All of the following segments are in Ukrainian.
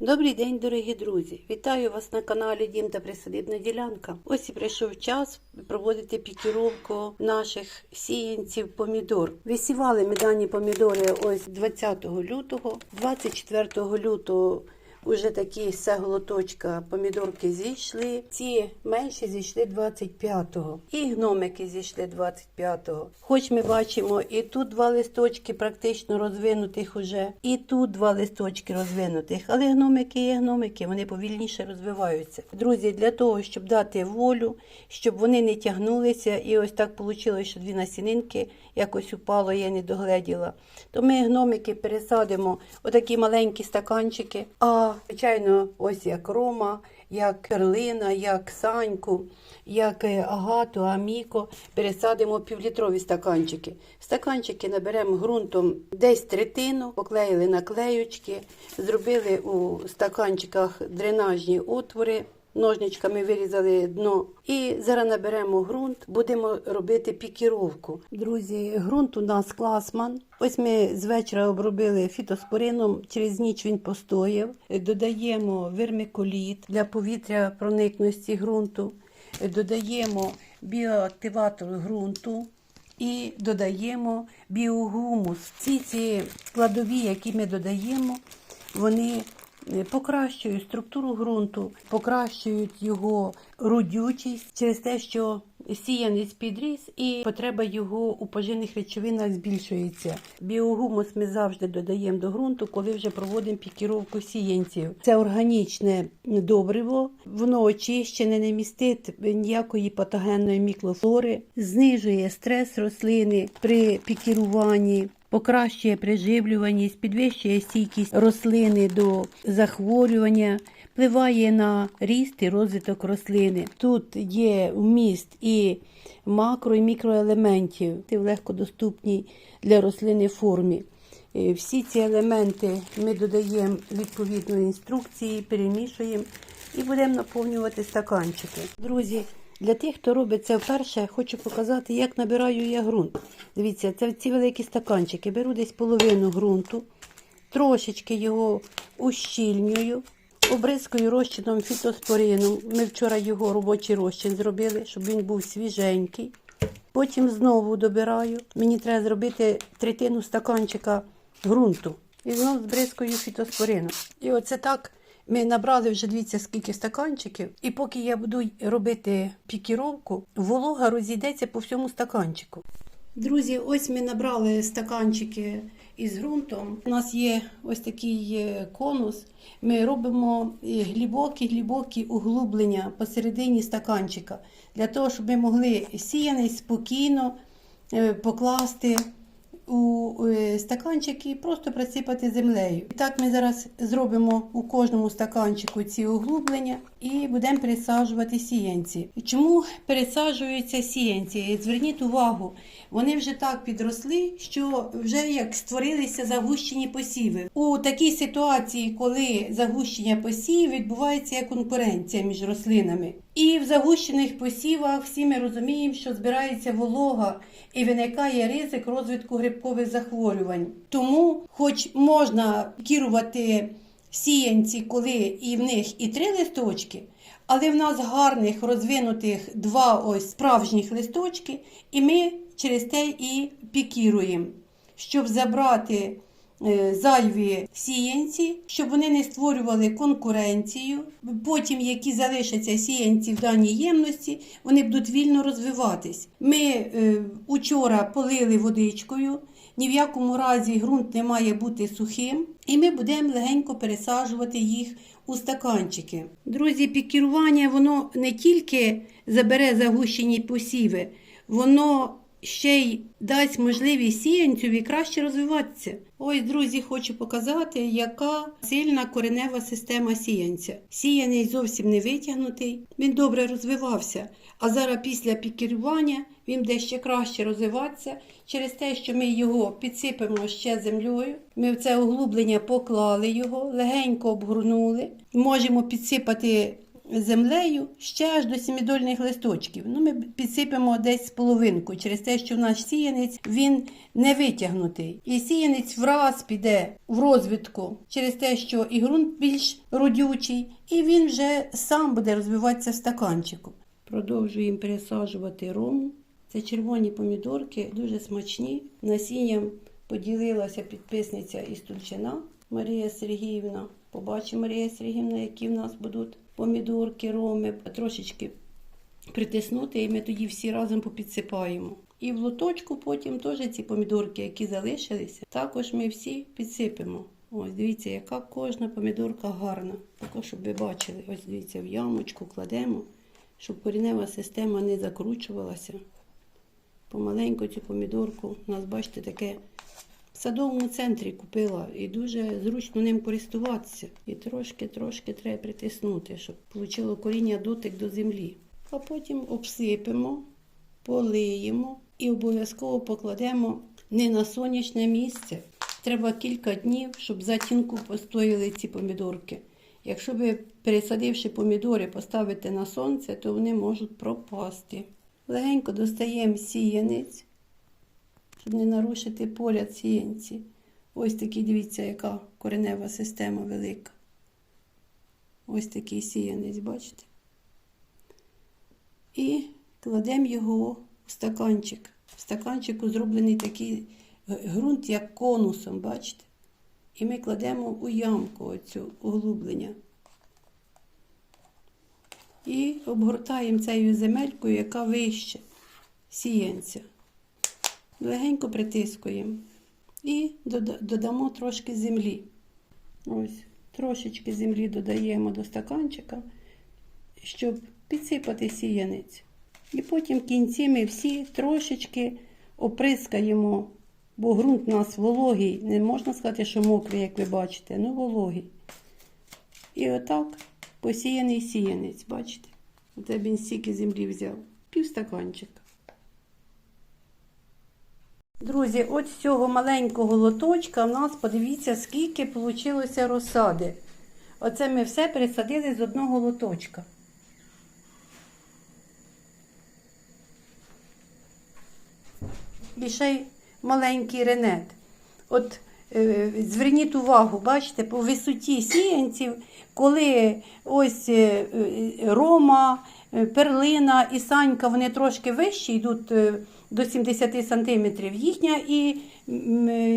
Добрий день, дорогі друзі! Вітаю вас на каналі Дім та Присадибна ділянка. Ось і прийшов час проводити пікіровку наших сіянців помідор. Висівали ми дані помідори ось 20 лютого, 24 лютого. Уже такі сеголоточка помідорки зійшли. Ці менші зійшли 25-го. І гномики зійшли 25-го. Хоч ми бачимо, і тут два листочки практично розвинутих уже, і тут два листочки розвинутих. Але гномики є гномики, вони повільніше розвиваються. Друзі, для того, щоб дати волю, щоб вони не тягнулися, і ось так вийшло, що дві насінинки якось упало, я не догледіла. То ми гномики пересадимо отакі маленькі стаканчики. А звичайно, ось як Рома, як Перлина, як Саньку, як е, Агату, Аміко, пересадимо півлітрові стаканчики. Стаканчики наберемо ґрунтом десь третину, поклеїли наклеючки, зробили у стаканчиках дренажні отвори. Ножничками вирізали дно. І зараз наберемо ґрунт, будемо робити пікіровку. Друзі, ґрунт у нас класман. Ось ми з вечора обробили фітоспорином, через ніч він постояв. Додаємо вермикуліт для повітря проникності ґрунту, додаємо біоактиватор ґрунту. І додаємо біогумус. Ці ці складові, які ми додаємо, вони покращують структуру ґрунту, покращують його родючість через те, що сіянець підріс і потреба його у поживних речовинах збільшується. Біогумус ми завжди додаємо до ґрунту, коли вже проводимо пікіровку сіянців. Це органічне добриво, воно очищене, не містить ніякої патогенної мікрофлори, знижує стрес рослини при пікіруванні. Покращує приживлюваність, підвищує стійкість рослини до захворювання, впливає на ріст і розвиток рослини. Тут є вміст і макро, і мікроелементів в легкодоступній для рослини формі. Е, Всі ці елементи ми додаємо відповідно інструкції, перемішуємо і будемо наповнювати стаканчики. Друзі, для тих, хто робить це вперше, хочу показати, як набираю я ґрунт. Дивіться, це ці великі стаканчики. Беру десь половину ґрунту, трошечки його ущільнюю, обризкою розчином фітоспорином. Ми вчора його робочий розчин зробили, щоб він був свіженький. Потім знову добираю. Мені треба зробити третину стаканчика ґрунту. І знову збризкою фітоспорином. І оце так ми набрали вже дивіться, скільки стаканчиків. І поки я буду робити пікіровку, волога розійдеться по всьому стаканчику. Друзі, ось ми набрали стаканчики із ґрунтом. У нас є ось такий е, конус. Ми робимо глибокі-глибокі углублення посередині стаканчика, для того, щоб ми могли сіяний спокійно е, покласти у е, стаканчик і просто присипати землею. І так ми зараз зробимо у кожному стаканчику ці углублення і будемо пересаджувати сіянці. Чому пересаджуються сіянці? Зверніть увагу, вони вже так підросли, що вже як створилися загущені посіви. У такій ситуації, коли загущення посівів, відбувається конкуренція між рослинами. І в загущених посівах всі ми розуміємо, що збирається волога і виникає ризик розвитку грибкових захворювань. Тому, хоч можна кірувати сіянці, коли і в них і три листочки, але в нас гарних розвинутих два ось справжніх листочки, і ми через те і пікіруємо, щоб забрати зайві сіянці, щоб вони не створювали конкуренцію. Потім, які залишаться сіянці в даній ємності, вони будуть вільно розвиватись. Ми е, учора полили водичкою. Ні в якому разі ґрунт не має бути сухим, і ми будемо легенько пересаджувати їх у стаканчики. Друзі, пікірування воно не тільки забере загущені посіви, воно ще й дасть можливість сіянцеві краще розвиватися. Ось, друзі, хочу показати, яка сильна коренева система сіянця. Сіяний зовсім не витягнутий, він добре розвивався. А зараз після пікірування він буде ще краще розвиватися через те, що ми його підсипемо ще землею. Ми в це углублення поклали його, легенько обгорнули. Можемо підсипати землею ще аж до сімідольних листочків. Ну, ми підсипемо десь половинку через те, що наш сіянець він не витягнутий. І сіянець враз піде в розвитку через те, що і ґрунт більш родючий, і він вже сам буде розвиватися в стаканчику. Продовжуємо пересаджувати рому. Це червоні помідорки, дуже смачні. Насінням поділилася підписниця із Тульчина Марія Сергіївна. Побачимо, Марія Сергіївна, які в нас будуть помідорки, роми, трошечки притиснути, і ми тоді всі разом попідсипаємо. І в лоточку потім теж ці помідорки, які залишилися, також ми всі підсипемо. Ось дивіться, яка кожна помідорка гарна. Також, щоб ви бачили, ось дивіться, в ямочку кладемо, щоб корінева система не закручувалася. Помаленьку цю помідорку, у нас, бачите, таке в садовому центрі купила і дуже зручно ним користуватися. І трошки-трошки треба притиснути, щоб отримало коріння дотик до землі. А потім обсипемо, полиємо і обов'язково покладемо не на сонячне місце. Треба кілька днів, щоб затінку постояли ці помідорки. Якщо ви, пересадивши помідори, поставите на сонце, то вони можуть пропасти. Легенько достаємо сіянець, щоб не нарушити поряд сіянці. Ось такий, дивіться, яка коренева система велика. Ось такий сіянець, бачите? І кладемо його в стаканчик. В стаканчику зроблений такий ґрунт, як конусом, бачите? І ми кладемо у ямку оцю углублення. І обгортаємо цією земелькою, яка вище сіянця. Легенько притискуємо. І додамо трошки землі. Ось, трошечки землі додаємо до стаканчика, щоб підсипати сіянець. І потім в кінці ми всі трошечки оприскаємо, бо ґрунт у нас вологий. Не можна сказати, що мокрий, як ви бачите, ну вологий. І отак посіяний сіянець, бачите? Оце він стільки землі взяв. Пів стаканчика. Друзі, от з цього маленького лоточка в нас, подивіться, скільки вийшло розсади. Оце ми все пересадили з одного лоточка. І ще й маленький ренет. От е, зверніть увагу, бачите, по висоті сіянців, коли ось е, е, Рома, Перлина і Санька, вони трошки вищі, йдуть до 70 сантиметрів. Їхня і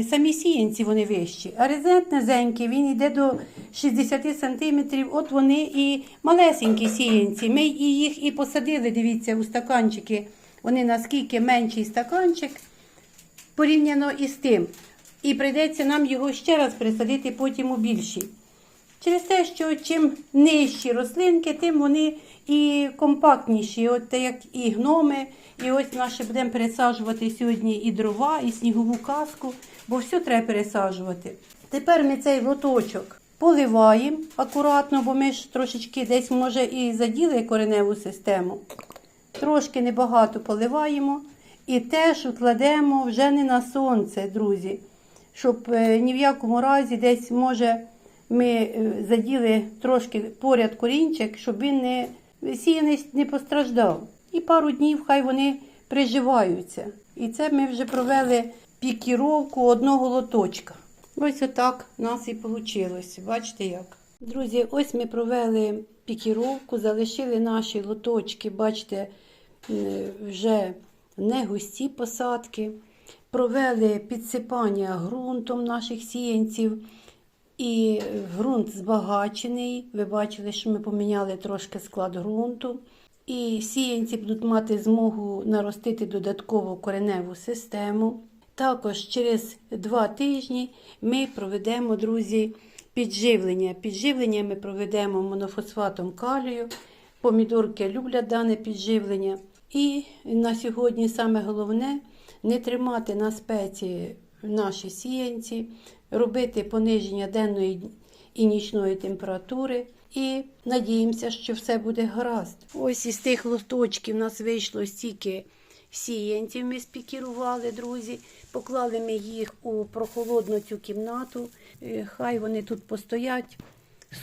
самі сіянці вони вищі. А резент низенький, він йде до 60 сантиметрів. От вони і малесенькі сіянці. Ми їх і посадили, дивіться, у стаканчики. Вони наскільки менший стаканчик порівняно із тим. І прийдеться нам його ще раз пересадити потім у більший. Через те, що чим нижчі рослинки, тим вони і компактніші. От як і гноми. І ось наші будемо пересаджувати сьогодні і дрова, і снігову каску, бо все треба пересаджувати. Тепер ми цей лоточок поливаємо акуратно, бо ми ж трошечки десь, може, і заділи кореневу систему. Трошки небагато поливаємо і теж кладемо вже не на сонце, друзі. Щоб е, ні в якому разі десь, може, ми е, заділи трошки поряд корінчик, щоб він не сіяний не постраждав. І пару днів хай вони приживаються. І це ми вже провели пікіровку одного лоточка. Ось отак у нас і вийшло. Бачите як? Друзі, ось ми провели пікіровку, залишили наші лоточки, бачите, вже не густі посадки. Провели підсипання ґрунтом наших сіянців. І ґрунт збагачений. Ви бачили, що ми поміняли трошки склад ґрунту. І сіянці будуть мати змогу наростити додаткову кореневу систему. Також через два тижні ми проведемо, друзі, підживлення. Підживлення ми проведемо монофосфатом калію. Помідорки люблять дане підживлення. І на сьогодні саме головне не тримати на спеці наші сіянці, робити пониження денної і нічної температури. І надіємося, що все буде гаразд. Ось із тих лоточків у нас вийшло стільки сіянців. Ми спікірували, друзі. Поклали ми їх у прохолодну цю кімнату. Е, Хай вони тут постоять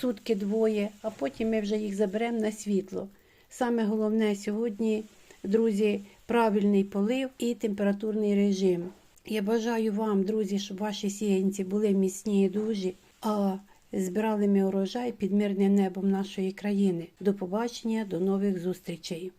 сутки двоє, а потім ми вже їх заберемо на світло. Саме головне сьогодні, друзі, правильний полив і температурний режим. Я бажаю вам, друзі, щоб ваші сіянці були міцні і дужі, а збирали ми урожай під мирним небом нашої країни. До побачення, до нових зустрічей.